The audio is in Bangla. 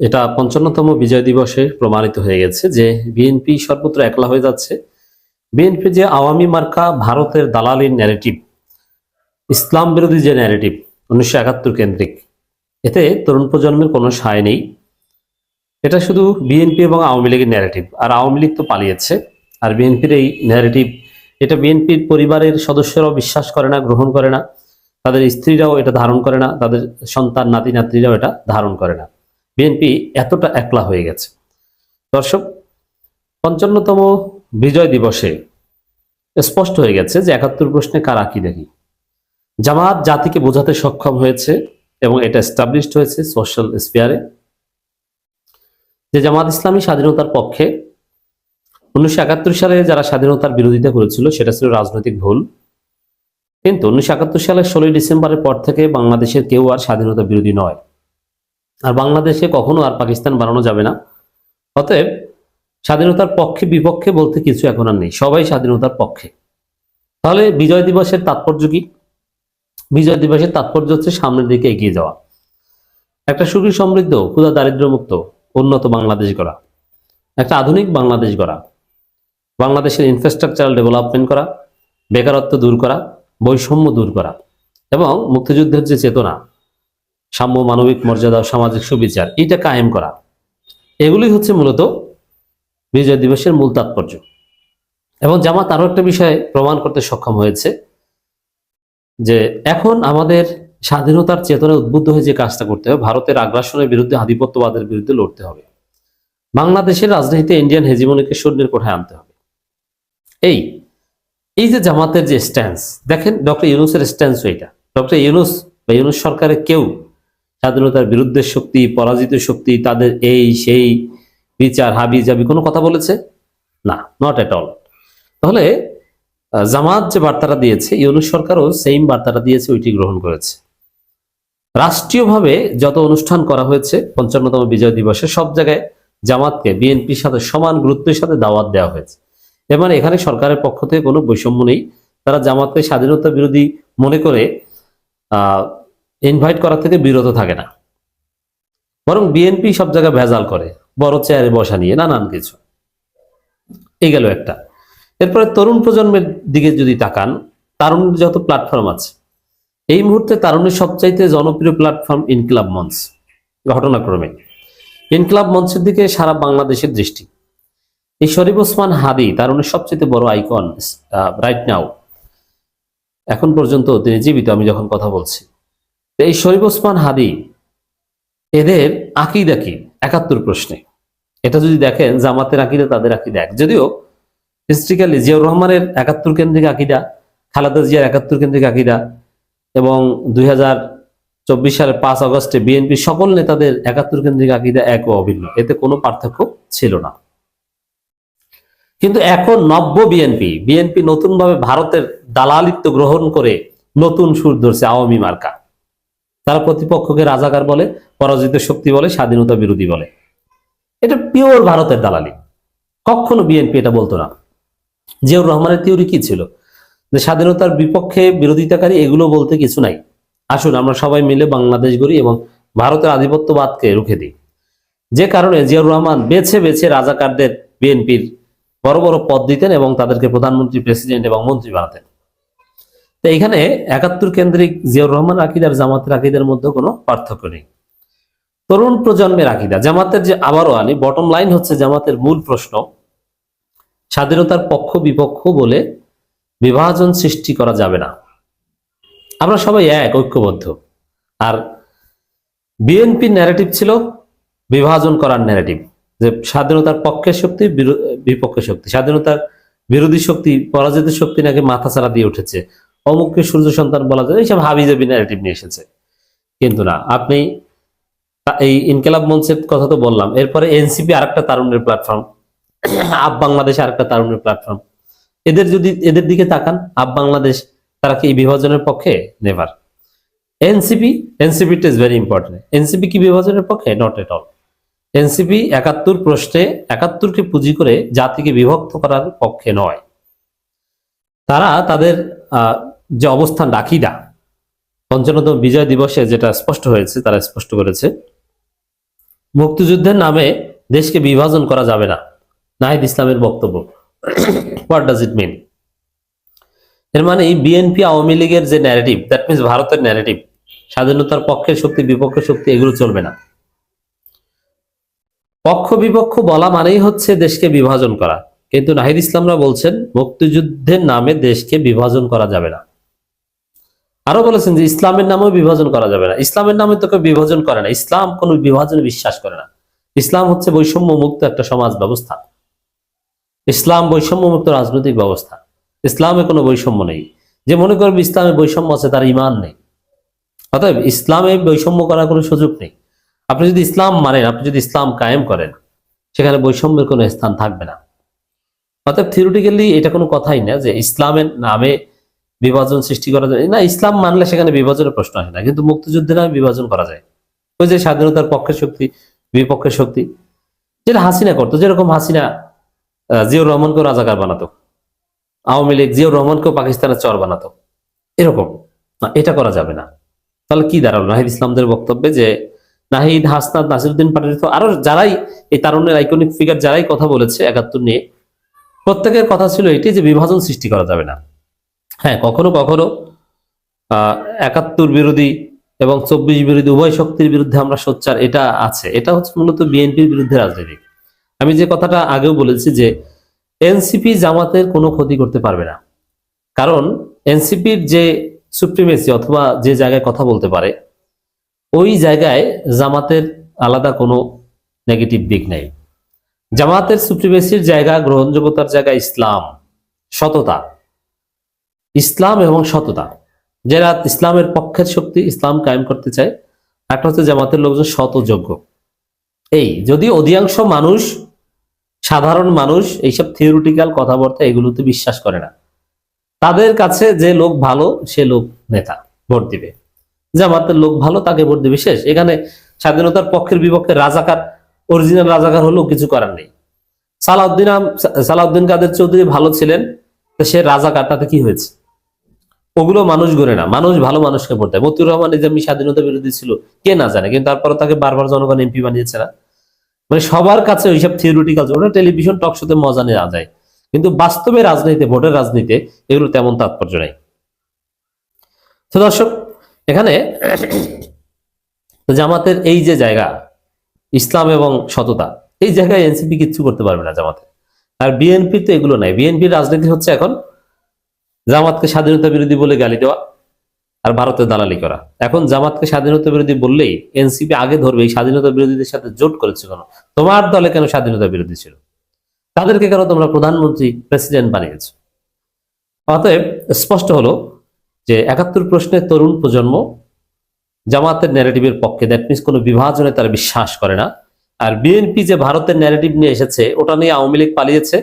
এটা পঞ্চান্নতম বিজয় দিবসে প্রমাণিত হয়ে গেছে যে বিএনপি সর্বত্র একলা হয়ে যাচ্ছে। বিএনপি যে আওয়ামী মার্কা ভারতের দালালির ন্যারেটিভ ইসলাম বিরোধী যে ন্যারেটিভ উনিশশো একাত্তর কেন্দ্রিক, এতে তরুণ প্রজন্মের কোনো সায় নেই। এটা শুধু বিএনপি এবং আওয়ামী লীগের ন্যারেটিভ আর আওয়ামী লীগ তো পালিয়েছে, আর বিএনপির এই ন্যারেটিভ এটা বিএনপির পরিবারের সদস্যরাও বিশ্বাস করে না, গ্রহণ করে না, তাদের স্ত্রীরাও এটা ধারণ করে না, তাদের সন্তান নাতি নাতনিরাও এটা ধারণ করে না। বিএনপি এতটা একলা হয়ে গেছে। দর্শক, পঞ্চান্নতম বিজয় দিবসে স্পষ্ট হয়ে গেছে যে একাত্তর প্রশ্নে কারা কি দেখি জামাত জাতিকে বোঝাতে সক্ষম হয়েছে এবং এটা এস্টাবলিশড হয়েছে সোশ্যাল স্পেয়ারে যে জামাত ইসলামী স্বাধীনতার পক্ষে উনিশশো একাত্তর সালে যারা স্বাধীনতার বিরোধিতা করেছিল, সেটা ছিল রাজনৈতিক ভুল। কিন্তু উনিশশো একাত্তর সালের ষোলোই ডিসেম্বরের পর থেকে বাংলাদেশের কেউ আর স্বাধীনতা বিরোধী নয়। আর বাংলাদেশে কখনো আর পাকিস্তান বানানো যাবে না। অতএব স্বাধীনতার পক্ষে বিপক্ষে বলতে কিছু এখন আর নেই। সবাই স্বাধীনতার পক্ষে। তাহলে বিজয় দিবসের তাৎপর্য কি? বিজয় দিবসের তাৎপর্য হচ্ছে সামনের দিকে এগিয়ে যাওয়া। একটা সুখী সমৃদ্ধ ক্ষুদা দারিদ্র্যমুক্ত, উন্নত বাংলাদেশ গড়া। একটা আধুনিক বাংলাদেশ গড়া। বাংলাদেশের ইনফ্রাস্ট্রাকচারাল ডেভেলপমেন্ট করা, বেকারত্ব দূর করা, বৈষম্য দূর করা এবং মুক্তিযুদ্ধের যে চেতনা সাম্য মানবিক মর্যাদা সামাজিক সুবিচার এটা কায়েম করা। এগুলি হচ্ছে মূলত বিজয় দিবসের মূল তাৎপর্য। এবং জামাত আরও একটা বিষয়ে প্রমাণ করতে সক্ষম হয়েছে, যে এখন আমাদের স্বাধীনতার চেতনায় উদ্বুদ্ধ হয়ে যে কাজটা করতে হবে, ভারতের আগ্রাসনের বিরুদ্ধে, আধিপত্যবাদের বিরুদ্ধে লড়তে হবে। বাংলাদেশের রাজনীতিতে ইন্ডিয়ান হেজিমনিকে শূন্যের কোঠায় আনতে হবে। এই এই যে জামাতের যে স্ট্যান্স দেখেন ডক্টর ইউনুসের স্ট্যান্স এইটা। ডক্টর ইউনুস বা ইউনুস সরকারের কেউ স্বাধীনতার বিরুদ্ধে শক্তি, পরাজিত শক্তি, তাদের এই, সেই বিচার হাবি জাবি, কোনো কথা বলেছে? না নট এট অল তাহলে জামাত যে বার্তাটা দিয়েছে, ইউনুস সরকারও সেম বার্তাটা দিয়েছে, ওইটি গ্রহণ করেছে। রাষ্ট্রীয়ভাবে যত অনুষ্ঠান করা হয়েছে, পঞ্চান্নতম বিজয় দিবসে, সব জায়গায় জামাতকে বিএনপির সাথে সমান গুরুত্বের সাথে দাওয়াত দেওয়া হয়েছে। এবং এখানে সরকারের পক্ষ থেকে কোনো বৈষম্য নেই। তারা জামাতকে স্বাধীনতা বিরোধী মনে করে ইনভাইট করা থেকে বিরত থাকে না। বরং বিএনপি সব জায়গায় ভেজাল করে, বড় চেয়ারে বসা নিয়ে, নানান কিছু। এই গেল একটা। এরপরে তরুণ প্রজন্মের দিকে যদি তাকান তারুণের যত প্ল্যাটফর্ম আছে, এই মুহূর্তে তারুণের সবচাইতে জনপ্রিয় প্ল্যাটফর্ম ইনকিলাব মঞ্চ ঘটনাক্রমে। ইনকিলাব মঞ্চের দিকে সারা বাংলাদেশের দৃষ্টি। এই শরীফ ওসমান হাদি তারুণের সবচেয়ে বড় আইকন রাইট নাও এখন পর্যন্ত তিনি জীবিত, আমি যখন কথা বলছি। এই শরীফ ওসমান হাদি, এদের আকিদা কি? একাত্তর প্রশ্নে। এটা যদি দেখেন, জামাতের আকিদা, তাদের আকিদা এক। যদিও হিস্ট্রিক্যালি জিয়াউর রহমানের একাত্তর কেন্দ্রিক আকিদা, খালেদা জিয়ার একাত্তর কেন্দ্রিক আকিদা এবং দুই চব্বিশ সালের পাঁচ আগস্টে বিএনপি সকল নেতাদের একাত্তর কেন্দ্রিক আকিদা এক ও অভিন্ন। এতে কোনো পার্থক্য ছিল না। কিন্তু এখন নব্য বিএনপি বিএনপি নতুনভাবে ভারতের দালালিত্ব গ্রহণ করে নতুন সুর ধরছে আওয়ামী মার্কা। তারা প্রতিপক্ষকে রাজাকার বলে, পরাজিত শক্তি বলে, স্বাধীনতা বিরোধী বলে। এটা পিওর ভারতের দালালি। কখনো বিএনপি এটা বলতো না। জিয়াউর রহমানের থিওরি কি ছিল? যে স্বাধীনতার বিপক্ষে বিরোধিতাকারী এগুলো বলতে কিছু নাই। আসুন, আমরা সবাই মিলে বাংলাদেশ গড়ি এবং ভারতের আধিপত্যবাদকে রুখে দিই। যে কারণে জিয়াউর রহমান বেছে বেছে রাজাকারদের বিএনপির বড় বড় পদ দিতেন এবং তাদেরকে প্রধানমন্ত্রী, প্রেসিডেন্ট এবং মন্ত্রী বানাতেন। তো এখানে একাত্তর কেন্দ্রিক জিয়াউর রহমান আকিদার জামাতের আকিদার মধ্যে কোনো পার্থক্য নেই। তরুণ প্রজন্মের আকিদা, জামাতের যে আবারও আনি বটম লাইন হচ্ছে জামাতের মূল প্রশ্ন, স্বাধীনতার পক্ষ বিপক্ষ বলে বিভাজন সৃষ্টি করা যাবে না। আমরা সবাই এক, ঐক্যবদ্ধ। আর বিএনপির ন্যারেটিভ ছিল বিভাজন করার ন্যারেটিভ যে স্বাধীনতার পক্ষের শক্তি বিপক্ষের শক্তি, স্বাধীনতার বিরোধী শক্তি, পরাজিত শক্তি নাকি মাথা ছাড়া দিয়ে উঠেছে। অমুককে সূর্য সন্তান বলা যায়, এইসব হাবিজাবি ন্যারেটিভ নিয়ে এসেছে। কিন্তু না, আপনি এই ইনকেলাব মঞ্চের কথা তো বললাম, এরপরে এনসিপি আরেকটা তারুণের প্ল্যাটফর্ম, আপ বাংলাদেশ আরেকটা তারুণের প্ল্যাটফর্ম। এদের যদি, এদের দিকে তাকান, আপ বাংলাদেশ, তারা কি বিভাজনের পক্ষে? Never NCP NCP is very important NCP কি বিভাজনের পক্ষে? নট এট অল এনসিপি একাত্তর প্রশ্নে একাত্তরকে পুঁজি করে জাতিকে বিভক্ত করার পক্ষে নয়। তারা তাদের যে অবস্থান রাখিদা পঞ্চান্নতম বিজয় দিবসে যেটা স্পষ্ট হয়েছে, তারা স্পষ্ট করেছে, মুক্তিযুদ্ধের নামে দেশকে বিভাজন করা যাবে না, নাহিদ ইসলামের বক্তব্য। হোয়াট ডাজ ইট মিন এর মানে বিএনপি আওয়ামী লীগের যে ন্যারেটিভ দ্যাট মিনস ভারতের ন্যারেটিভ স্বাধীনতার পক্ষের শক্তি, বিপক্ষের শক্তি এগুলো চলবে না। পক্ষ বিপক্ষ বলা মানেই হচ্ছে দেশকে বিভাজন করা। কিন্তু নাহিদ ইসলামরা বলছেন, মুক্তিযুদ্ধের নামে দেশকে বিভাজন করা যাবে না। আরও বলেছেন যে ইসলামের নামেও বিভাজন করা যাবে না। ইসলামের নামে তোকে বিভাজন করে না। ইসলাম কোনো বিভাজনে বিশ্বাস করে না। ইসলাম হচ্ছে বৈষম্য মুক্ত একটা সমাজ ব্যবস্থা। ইসলাম বৈষম্য মুক্ত রাজনৈতিক ব্যবস্থা। ইসলামে কোনো বৈষম্য নেই। যে মনে করবে ইসলামে বৈষম্য আছে, তার ইমান নেই। অতএব ইসলামে বৈষম্য করার কোনো সুযোগ নেই। আপনি যদি ইসলাম মানেন, আপনি যদি ইসলাম কায়েম করেন, সেখানে বৈষম্যের কোনো স্থান থাকবে না। অতএব থিওরিটিক্যালি এটা কোনো কথাই না যে ইসলামের নামে বিভাজন সৃষ্টি করা যায়। না, ইসলাম মানলে সেখানে বিভাজনের প্রশ্ন আসে না, কিন্তু মুক্তিযুদ্ধের নামে বিভাজন করা যায়। ওই যে স্বাধীনতার পক্ষের শক্তি, বিপক্ষের শক্তি, যেটা হাসিনা করতো, যেরকম হাসিনা জিয়াউর রহমানকেও রাজাকার বানাতো, আওয়ামী লীগ জিয়াউর রহমানকেও পাকিস্তানের চর বানাতো, এরকম। না, এটা করা যাবে না। তাহলে কি দাঁড়াল? নাহিদ ইসলামদের বক্তব্যে যে নাহিদ হাসনাদ নাসিরুদ্দিন পাটোয়ারি তো আরও যারাই এই তারুণ্যের আইকনিক ফিগার যারাই কথা বলেছে একাত্তর নিয়ে, প্রত্যেকের কথা ছিল এটি যে বিভাজন সৃষ্টি করা যাবে না। হ্যাঁ কখনো কখনো একাত্তর বিরোধী এবং চব্বিশ বিরোধী, উভয় শক্তির বিরুদ্ধে আমরা সোচ্চার, এটা আছে। এটা হচ্ছে মূলত বিএনপির বিরুদ্ধে রাজনীতি আমি যে কথাটা আগেও বলেছি যে, এনসিপি জামাতের কোনো ক্ষতি করতে পারবে না। কারণ এনসিপির যে সুপ্রিমেসি অথবা যে জায়গায় কথা বলতে পারে, ওই জায়গায় জামাতের আলাদা কোনো নেগেটিভ দিক নেই। জামাতের সুপ্রিমেসির জায়গা, গ্রহণযোগ্যতার জায়গা ইসলাম, সততা। ইসলাম এবং সততা। যারা ইসলামের পক্ষের শক্তি ইসলাম কায়েম করতে চায়, একটা হচ্ছে জামাতের লোকজন শত যোগ্য। এই যদি অধিকাংশ মানুষ, সাধারণ মানুষ এইসব থিওরিটিক্যাল কথাবার্তা এগুলোতে বিশ্বাস করে না। তাদের কাছে যে লোক ভালো, সে লোক নেতা, ভোট দিবে। জামাতের লোক ভালো, তাকে ভোট দিবে শেষ। এখানে স্বাধীনতার পক্ষের বিপক্ষে রাজাকার অরিজিনাল রাজাকার হলেও কিছু করার নেই। সালাউদ্দিন সালাউদ্দিন কাদের চৌধুরী ভালো ছিলেন সে রাজাকার তাতে কি হয়েছে? ওগুলো মানুষ গড়ে না। মানুষ ভালো মানুষকে ভোট দেয়। মতিউর রহমান নিজামী স্বাধীনতা বিরোধী ছিল, কে না জানে? কিন্তু তারপরে তাকে বারবার জনগণ এমপি বানিয়েছে না। মানে সবার কাছে ওইসব থিওরিটিক্যাল ওটা টেলিভিশন টক শোতে মজা নেওয়া যায় কিন্তু বাস্তবে রাজনীতিতে ভোটের রাজনীতিতে এগুলো তেমন তাৎপর্য নাই। তো দর্শক, এখানে জামাতের এই যে জায়গা, ইসলাম এবং সততা, এই জায়গায় এনসিপি কিচ্ছু করতে পারবে না জামাতে। আর বিএনপি তো এগুলো নাই। বিএনপির রাজনীতি হচ্ছে এখন জামাতকে স্বাধীনতা বিরোধী বলে গালি দেওয়া আর ভারতের দালালি করা। এখন জামাতকে স্বাধীনতা বিরোধী বললেই এনসিপি আগে ধরবে, এই স্বাধীনতা বিরোধীদের সাথে জোট করেছে কেন? তোমার দলে কেন স্বাধীনতা বিরোধী ছিল? তাদেরকে কেন তোমরা প্রধানমন্ত্রী, প্রেসিডেন্ট বানিয়েছো? অতএব স্পষ্ট হলো যে একাত্তর প্রশ্নের তরুণ প্রজন্ম জামাতের ন্যারেটিভের পক্ষে দ্যাট মিনস কোনো বিভাজনে তারা বিশ্বাস করে না। আর বিএনপি যে ভারতের ন্যারেটিভ নিয়ে এসেছে, ওটা নিয়ে আওয়ামী লীগ পালিয়েছে